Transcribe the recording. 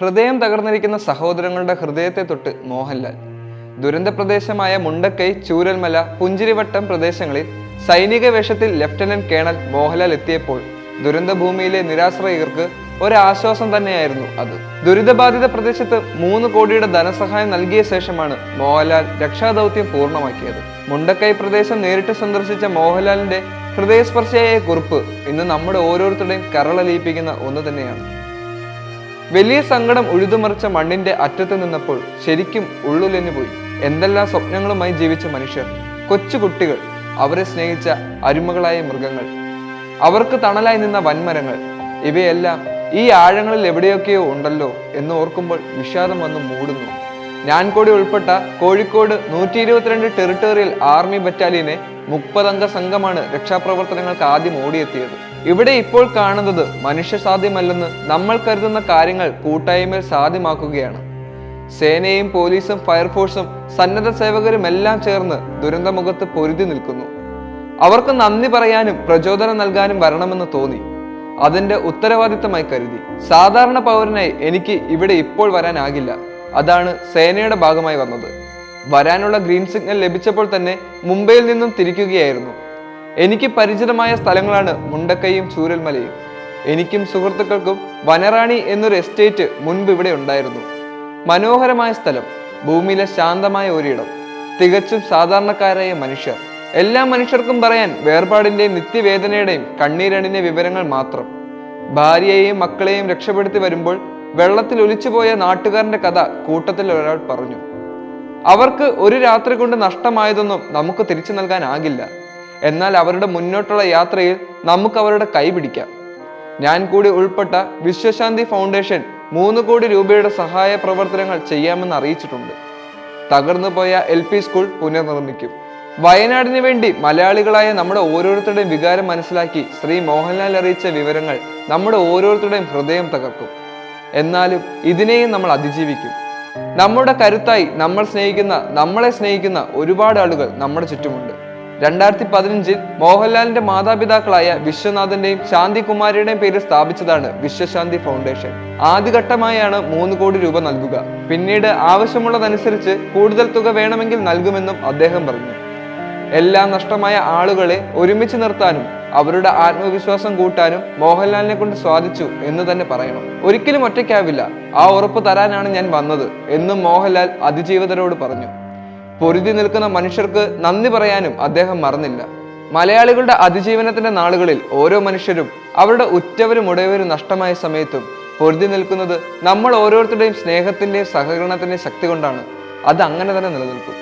ഹൃദയം തകർന്നിരിക്കുന്ന സഹോദരങ്ങളുടെ ഹൃദയത്തെ തൊട്ട് മോഹൻലാൽ. ദുരന്ത പ്രദേശമായ മുണ്ടക്കൈ ചൂരൽമല പുഞ്ചിരിവട്ടം പ്രദേശങ്ങളിൽ സൈനിക വേഷത്തിൽ ലഫ്റ്റനന്റ് കേണൽ മോഹൻലാൽ എത്തിയപ്പോൾ ദുരന്തഭൂമിയിലെ നിരാശ്രയർക്ക് ഒരാശ്വാസം തന്നെയായിരുന്നു അത്. ദുരിതബാധിത പ്രദേശത്ത് മൂന്ന് കോടിയുടെ ധനസഹായം നൽകിയ ശേഷമാണ് മോഹൻലാൽ രക്ഷാദൗത്യം പൂർണമാക്കിയത്. മുണ്ടക്കൈ പ്രദേശം നേരിട്ട് സന്ദർശിച്ച മോഹൻലാലിന്റെ ഹൃദയസ്പർശിയായ കുറിപ്പ് ഇന്ന് നമ്മുടെ ഓരോരുത്തരുടെയും കരളലിയിപ്പിക്കുന്ന ഒന്ന് തന്നെയാണ്. വലിയ സങ്കടം ഉഴുതുമറിച്ച മണ്ണിന്റെ അറ്റത്ത് നിന്നപ്പോൾ ശരിക്കും ഉള്ളുലെന്നു പോയി. എന്തെല്ലാം സ്വപ്നങ്ങളുമായി ജീവിച്ച മനുഷ്യർ കൊച്ചുകുട്ടികൾ അവരെ സ്നേഹിച്ച അരുമകളായ മൃഗങ്ങൾ. അവർക്ക് തണലായി നിന്ന വൻമരങ്ങൾ ഇവയെല്ലാം ഈ ആഴങ്ങളിൽ എവിടെയൊക്കെയോ ഉണ്ടല്ലോ എന്ന് ഓർക്കുമ്പോൾ വിഷാദം വന്ന് മൂടുന്നു. ഞാൻ കൂടി ഉൾപ്പെട്ട കോഴിക്കോട് നൂറ്റി ഇരുപത്തിരണ്ട് ടെറിട്ടോറിയൽ ആർമി ബറ്റാലിയനെ മുപ്പതംഗ സംഘമാണ് രക്ഷാപ്രവർത്തനങ്ങൾക്ക് ആദ്യം ഓടിയെത്തിയത്. ഇവിടെ ഇപ്പോൾ കാണുന്നത് മനുഷ്യ സാധ്യമല്ലെന്ന് നമ്മൾ കരുതുന്ന കാര്യങ്ങൾ കൂട്ടായ്മയിൽ സാധ്യമാക്കുകയാണ്. സേനയും പോലീസും ഫയർഫോഴ്സും സന്നദ്ധ സേവകരും എല്ലാം ചേർന്ന് ദുരന്തമുഖത്ത് പൊരുതി നിൽക്കുന്നു. അവർക്ക് നന്ദി പറയാനും പ്രചോദനം നൽകാനും വരണമെന്ന് തോന്നി. അതിന്റെ ഉത്തരവാദിത്തമായി കരുതി. സാധാരണ പൗരനായി എനിക്ക് ഇവിടെ ഇപ്പോൾ വരാനാകില്ല. അതാണ് സേനയുടെ ഭാഗമായി വന്നത്. വരാനുള്ള ഗ്രീൻ സിഗ്നൽ ലഭിച്ചപ്പോൾ തന്നെ മുംബൈയിൽ നിന്നും തിരിക്കുകയായിരുന്നു. എനിക്ക് പരിചിതമായ സ്ഥലങ്ങളാണ് മുണ്ടക്കയും ചൂരൽമലയും. എനിക്കും സുഹൃത്തുക്കൾക്കും വനറാണി എന്നൊരു എസ്റ്റേറ്റ് മുൻപ് ഇവിടെ ഉണ്ടായിരുന്നു. മനോഹരമായ സ്ഥലം ഭൂമിയിലെ ശാന്തമായ ഒരിടം തികച്ചും സാധാരണക്കാരായ മനുഷ്യർ. എല്ലാ മനുഷ്യർക്കും പറയാൻ വേർപാടിന്റെയും നിത്യവേദനയുടെയും കണ്ണീരണിന്റെ വിവരങ്ങൾ മാത്രം. ഭാര്യയെയും മക്കളെയും രക്ഷപ്പെടുത്തി വരുമ്പോൾ വെള്ളത്തിൽ ഒലിച്ചുപോയ നാട്ടുകാരന്റെ കഥ കൂട്ടത്തിൽ ഒരാൾ പറഞ്ഞു. അവർക്ക് ഒരു രാത്രി കൊണ്ട് നഷ്ടമായതൊന്നും നമുക്ക് തിരിച്ചു നൽകാനാകില്ല. എന്നാൽ അവരുടെ മുന്നോട്ടുള്ള യാത്രയിൽ നമുക്ക് അവരുടെ കൈ പിടിക്കാം. ഞാൻ കൂടി ഉൾപ്പെട്ട വിശ്വശാന്തി ഫൗണ്ടേഷൻ മൂന്ന് കോടി രൂപയുടെ സഹായ പ്രവർത്തനങ്ങൾ ചെയ്യാമെന്ന് അറിയിച്ചിട്ടുണ്ട്. തകർന്നു പോയ എൽ പി സ്കൂൾ പുനർനിർമ്മിക്കും. വയനാടിന് വേണ്ടി മലയാളികളായ നമ്മുടെ ഓരോരുത്തരുടെയും വികാരം മനസ്സിലാക്കി ശ്രീ മോഹൻലാൽ അറിയിച്ച വിവരങ്ങൾ നമ്മുടെ ഓരോരുത്തരുടെയും ഹൃദയം തകർക്കും. എന്നാലും ഇതിനെയും നമ്മൾ അതിജീവിക്കും. നമ്മുടെ കരുത്തായി നമ്മൾ സ്നേഹിക്കുന്ന നമ്മളെ സ്നേഹിക്കുന്ന ഒരുപാട് ആളുകൾ നമ്മുടെ ചുറ്റുമുണ്ട്. രണ്ടായിരത്തി പതിനഞ്ചിൽ മോഹൻലാലിന്റെ മാതാപിതാക്കളായ വിശ്വനാഥന്റെയും ശാന്തികുമാരിയുടെയും പേര് സ്ഥാപിച്ചതാണ് വിശ്വശാന്തി ഫൗണ്ടേഷൻ. ആദ്യഘട്ടമായാണ് മൂന്ന് കോടി രൂപ നൽകുക. പിന്നീട് ആവശ്യമുള്ളതനുസരിച്ച് കൂടുതൽ തുക വേണമെങ്കിൽ നൽകുമെന്നും അദ്ദേഹം പറഞ്ഞു. എല്ലാം നഷ്ടമായ ആളുകളെ ഒരുമിച്ച് നിർത്താനും അവരുടെ ആത്മവിശ്വാസം കൂട്ടാനും മോഹൻലാലിനെ കൊണ്ട് സ്വാധിച്ചു എന്ന് തന്നെ പറയണം. ഒരിക്കലും ഒറ്റയ്ക്കാവില്ല. ആ ഉറപ്പ് തരാനാണ് ഞാൻ വന്നത് എന്നും മോഹൻലാൽ അതിജീവിതരോട് പറഞ്ഞു. പൊരുതി നിൽക്കുന്ന മനുഷ്യർക്ക് നന്ദി പറയാനും അദ്ദേഹം മറന്നില്ല. മലയാളികളുടെ അതിജീവനത്തിന്റെ നാളുകളിൽ ഓരോ മനുഷ്യരും അവരുടെ ഉറ്റവരും ഉടയവരും നഷ്ടമായ സമയത്തും പൊരുതി നിൽക്കുന്നത് നമ്മൾ ഓരോരുത്തരുടെയും സ്നേഹത്തിന്റെയും സഹകരണത്തിന്റെയും ശക്തി കൊണ്ടാണ്. അത് അങ്ങനെ തന്നെ നിലനിൽക്കും.